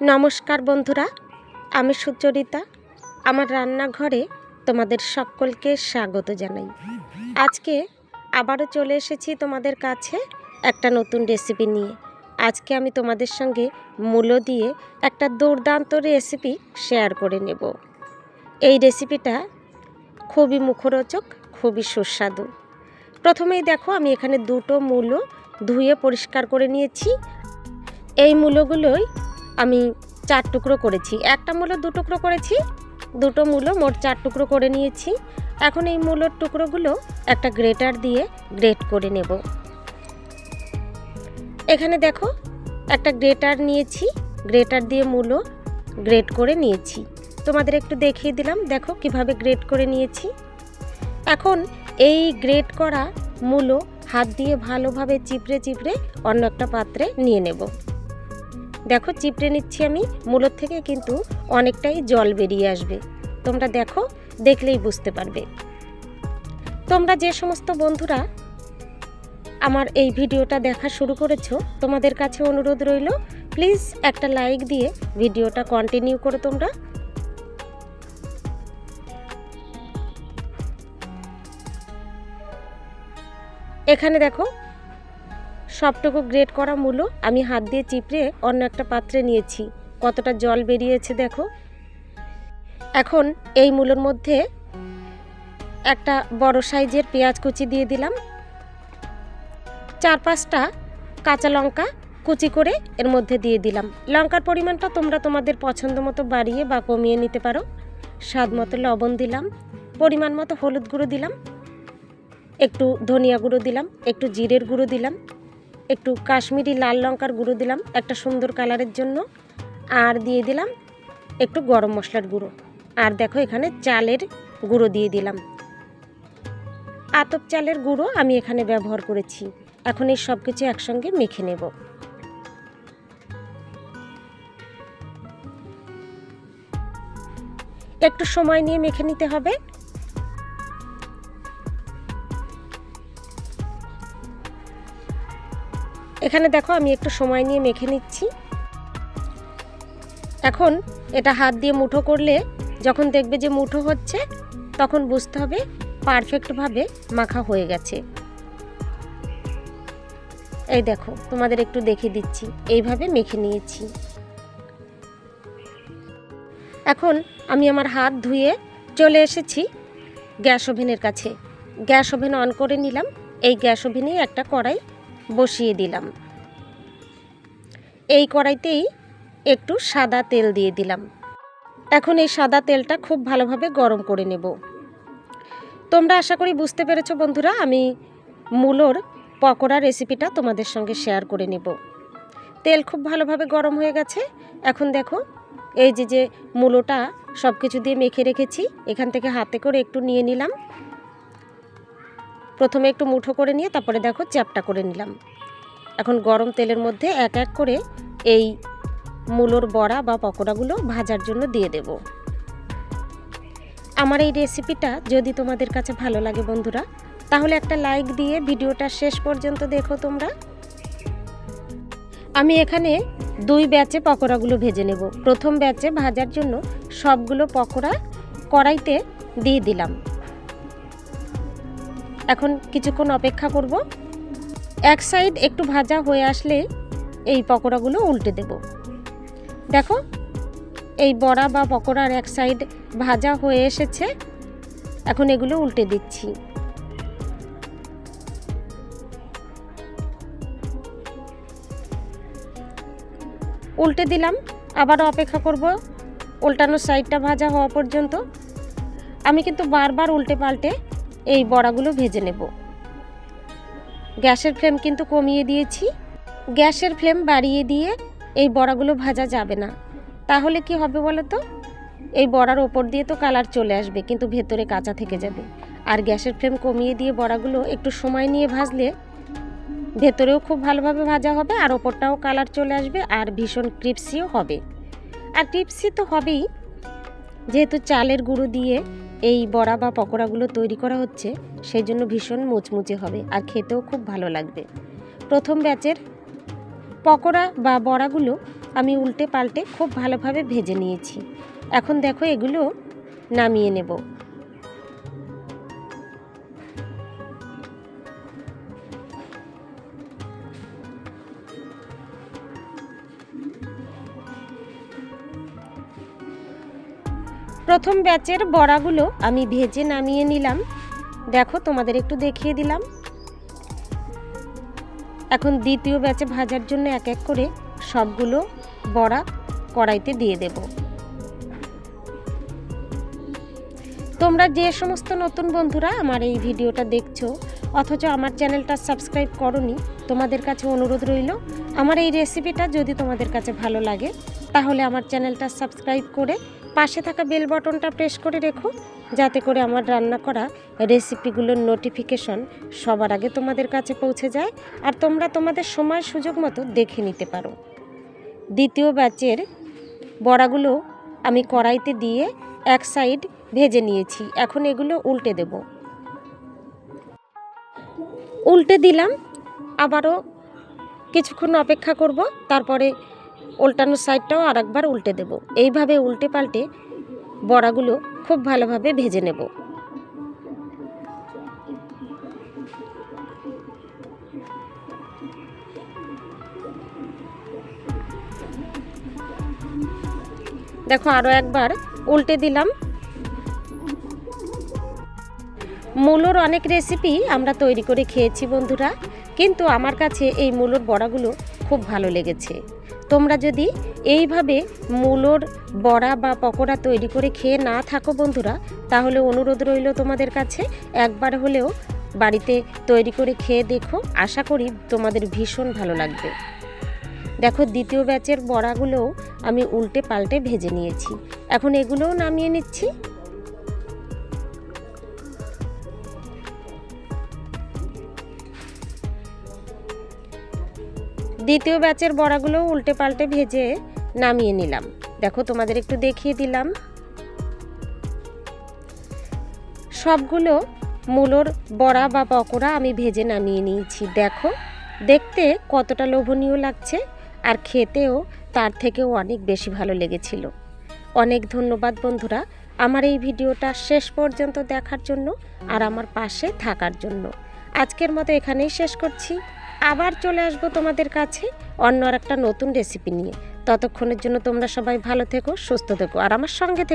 নমস্কার বন্ধুরা, আমি সুচরিতা। আমার রান্নাঘরে তোমাদের সকলকে স্বাগত জানাই। আজকে আবারও চলে এসেছি তোমাদের কাছে একটা নতুন রেসিপি নিয়ে। আজকে আমি তোমাদের সঙ্গে মূলো দিয়ে একটা দুর্দান্ত রেসিপি শেয়ার করে নেব। এই রেসিপিটা খুবই মুখরোচক, খুবই সুস্বাদু। প্রথমেই দেখো, আমি এখানে দুটো মূলো ধুয়ে পরিষ্কার করে নিয়েছি। এই মূলোগুলোই আমি চার টুকরো করেছি। একটা মূলো দু টুকরো করেছি, দুটো মূলো মোট চার টুকরো করে নিয়েছি। এখন এই মূলোর টুকরোগুলো একটা গ্রেটার দিয়ে গ্রেট করে নেব। এখানে দেখো, একটা গ্রেটার নিয়েছি, গ্রেটার দিয়ে মূলো গ্রেট করে নিয়েছি। তোমাদের একটু দেখিয়ে দিলাম, দেখো কীভাবে গ্রেট করে নিয়েছি। এখন এই গ্রেট করা মূলো হাত দিয়ে ভালোভাবে চিপড়ে চিপড়ে অন্য একটা পাত্রে নিয়ে নেব। দেখো চিপড়ে নিচ্ছি আমি মূলর থেকে কিন্তু অনেকটাই জল বেরিয়ে আসবে। তোমরা দেখো, দেখলেই বুঝতে পারবে। তোমরা যে সমস্ত বন্ধুরা আমার এই ভিডিওটা দেখা শুরু করেছ, তোমাদের কাছে অনুরোধ রইল, প্লিজ একটা লাইক দিয়ে ভিডিওটা কন্টিনিউ করো তোমরা। এখানে দেখো সবটুকু গ্রেট করা মূলো আমি হাত দিয়ে চিপড়ে অন্য একটা পাত্রে নিয়েছি। কতটা জল বেরিয়েছে দেখো। এখন এই মূলোর মধ্যে একটা বড় সাইজের পেঁয়াজ কুচি দিয়ে দিলাম। চার পাঁচটা কাঁচা লঙ্কা কুচি করে এর মধ্যে দিয়ে দিলাম। লঙ্কার পরিমাণটা তোমরা তোমাদের পছন্দ মতো বাড়িয়ে বা কমিয়ে নিতে পারো। স্বাদ মতো লবণ দিলাম, পরিমাণ মতো হলুদ গুঁড়ো দিলাম, একটু ধনিয়া গুঁড়ো দিলাম, একটু জিরের গুঁড়ো দিলাম। একটু কাশ্মীরি লাল লঙ্কার গুঁড়ো দিলাম একটা সুন্দর কালারের জন্য। আর দিয়ে দিলাম একটু গরম মশলার গুঁড়ো। আর দেখো এখানে চালের গুঁড়ো দিয়ে দিলাম। আতপ চালের গুঁড়ো আমি এখানে ব্যবহার করেছি। এখন এই সব কিছু একসঙ্গে মেখে নেব। একটু সময় নিয়ে মেখে নিতে হবে। এখানে দেখো আমি একটু সময় নিয়ে মেখে নিচ্ছি। এখন এটা হাত দিয়ে মুঠো করলে যখন দেখবে যে মুঠো হচ্ছে, তখন বুঝতে হবে পারফেক্টভাবে মাখা হয়ে গেছে। এই দেখো, তোমাদের একটু দেখে দিচ্ছি। এইভাবে মেখে নিয়েছি। এখন আমি আমার হাত ধুয়ে চলে এসেছি গ্যাস ওভেনের কাছে। গ্যাস ওভেন অন করে নিলাম। এই গ্যাস ওভেনেই একটা কড়াই বসিয়ে দিলাম। এই কড়াইতেই একটু সাদা তেল দিয়ে দিলাম। এখন এই সাদা তেলটা খুব ভালোভাবে গরম করে নেব। তোমরা আশা করি বুঝতে পেরেছ বন্ধুরা, আমি মূলোর পকোড়া রেসিপিটা তোমাদের সঙ্গে শেয়ার করে নেব। তেল খুব ভালোভাবে গরম হয়ে গেছে। এখন দেখো, এই যে যে মূলোটা সব কিছু দিয়ে মেখে রেখেছি, এখান থেকে হাতে করে একটু নিয়ে নিলাম। প্রথমে একটু মুঠো করে নিয়ে তারপরে দেখো চ্যাপটা করে নিলাম। এখন গরম তেলের মধ্যে এক এক করে এই মূলোর বড়া বা পকোড়াগুলো ভাজার জন্য দিয়ে দেব। আমার এই রেসিপিটা যদি তোমাদের কাছে ভালো লাগে বন্ধুরা, তাহলে একটা লাইক দিয়ে ভিডিওটা শেষ পর্যন্ত দেখো তোমরা। আমি এখানে দুই ব্যাচে পকোড়াগুলো ভেজে নেব। প্রথম ব্যাচে ভাজার জন্য সবগুলো পকোড়া কড়াইতে দিয়ে দিলাম। এখন কিছুক্ষণ অপেক্ষা করব। এক সাইড একটু ভাজা হয়ে আসলে এই পকোড়াগুলো উল্টে দেব। দেখো, এই বড়া বা পকোড়ার এক সাইড ভাজা হয়ে এসেছে। এখন এগুলো উল্টে দিচ্ছি। উল্টে দিলাম আবার অপেক্ষা করব। উল্টানোর সাইডটা ভাজা হওয়া পর্যন্ত। আমি কিন্তু বারবার উল্টে পাল্টে এই বড়াগুলো ভেজে নেব। গ্যাসের ফ্লেম কিন্তু কমিয়ে দিয়েছি। গ্যাসের ফ্লেম বাড়িয়ে দিয়ে এই বড়াগুলো ভাজা যাবে না। তাহলে কি হবে বলো তো এই বড়ার ওপর দিয়ে তো কালার চলে আসবে, কিন্তু ভেতরে কাঁচা থেকে যাবে। আর গ্যাসের ফ্লেম কমিয়ে দিয়ে বড়াগুলো একটু সময় নিয়ে ভাজলে ভেতরেও খুব ভালোভাবে ভাজা হবে আর ওপরটাও কালার চলে আসবে আর ভীষণ ক্রিপসিও হবে। আর ক্রিপসি তো হবেই। যেহেতু চালের গুঁড়ো দিয়ে এই বড়া বা পকোড়াগুলো তৈরি করা হচ্ছে সেই জন্য ভীষণ মুচমুচে হবে আর খেতেও খুব ভালো লাগবে। প্রথম ব্যাচের পকোড়া বা বড়াগুলো আমি উল্টে পাল্টে খুব ভালোভাবে ভেজে নিয়েছি। এখন দেখো এগুলো নামিয়ে নেব। প্রথম ব্যাচের বড়াগুলো আমি ভেজে নামিয়ে নিলাম। দেখো, তোমাদের একটু দেখিয়ে দিলাম। এখন দ্বিতীয় ব্যাচে ভাজার জন্য এক এক করে সবগুলো বড়া কড়াইতে দিয়ে দেব। তোমরা যে সমস্ত নতুন বন্ধুরা আমার এই ভিডিওটা দেখছ, অথচ আমার চ্যানেলটা সাবস্ক্রাইব করনি, তোমাদের কাছে অনুরোধ রইল, আমার এই রেসিপিটা যদি তোমাদের কাছে ভালো লাগে, তাহলে আমার চ্যানেলটা সাবস্ক্রাইব করে পাশে থাকা বেল বটনটা প্রেস করে রেখো, যাতে করে আমার রান্না করা রেসিপিগুলোর নোটিফিকেশন সবার আগে তোমাদের কাছে পৌঁছে যায় আর তোমরা তোমাদের সময় সুযোগ মতো দেখে নিতে পারো। দ্বিতীয় ব্যাচের বড়াগুলো আমি কড়াইতে দিয়ে এক সাইড ভেজে নিয়েছি। এখন এগুলো উল্টে দেব। উল্টে দিলাম, আবারও কিছুক্ষণ অপেক্ষা করব, তারপরে উল্টানো সাইডটাও আর একবার উল্টে দেব। এইভাবে উল্টে পাল্টে বড়াগুলো খুব ভালোভাবে ভেজে নেব। দেখো আরও একবার উল্টে দিলাম। মূলোর অনেক রেসিপি আমরা তৈরি করে খেয়েছি বন্ধুরা, কিন্তু আমার কাছে এই মূলোর বড়াগুলো খুব ভালো লেগেছে। তোমরা যদি এইভাবে মূলোর বড়া বা পকোড়া তৈরি করে খেয়ে না থাকো বন্ধুরা, তাহলে অনুরোধ রইল তোমাদের কাছে। একবার হলেও বাড়িতে তৈরি করে খেয়ে দেখো। আশা করি তোমাদের ভীষণ ভালো লাগবে। দেখো, দ্বিতীয় ব্যাচের বড়াগুলোও আমি উল্টে পাল্টে ভেজে নিয়েছি। এখন এগুলোও নামিয়ে নিচ্ছি। দ্বিতীয় ব্যাচের বড়াগুলো উল্টে পাল্টে ভেজে নামিয়ে নিলাম। দেখো তোমাদের একটু দেখিয়ে দিলাম। সবগুলো মূলোর বড়া বা পকোড়া আমি ভেজে নামিয়ে নিয়েছি। দেখো, দেখতে কতটা লোভনীয় লাগছে আর খেতেও তার থেকেও অনেক বেশি ভালো লেগেছিল। অনেক ধন্যবাদ বন্ধুরা আমার এই ভিডিওটা শেষ পর্যন্ত দেখার জন্য আর আমার পাশে থাকার জন্য। আজকের মতো এখানেই শেষ করছি। আবার চলে আসব তোমাদের কাছে অন্য আর একটা নতুন রেসিপি নিয়ে। ততক্ষণের জন্য তোমরা সবাই ভালো থেকো, সুস্থ থেকো, আর আমার সঙ্গে থেকো।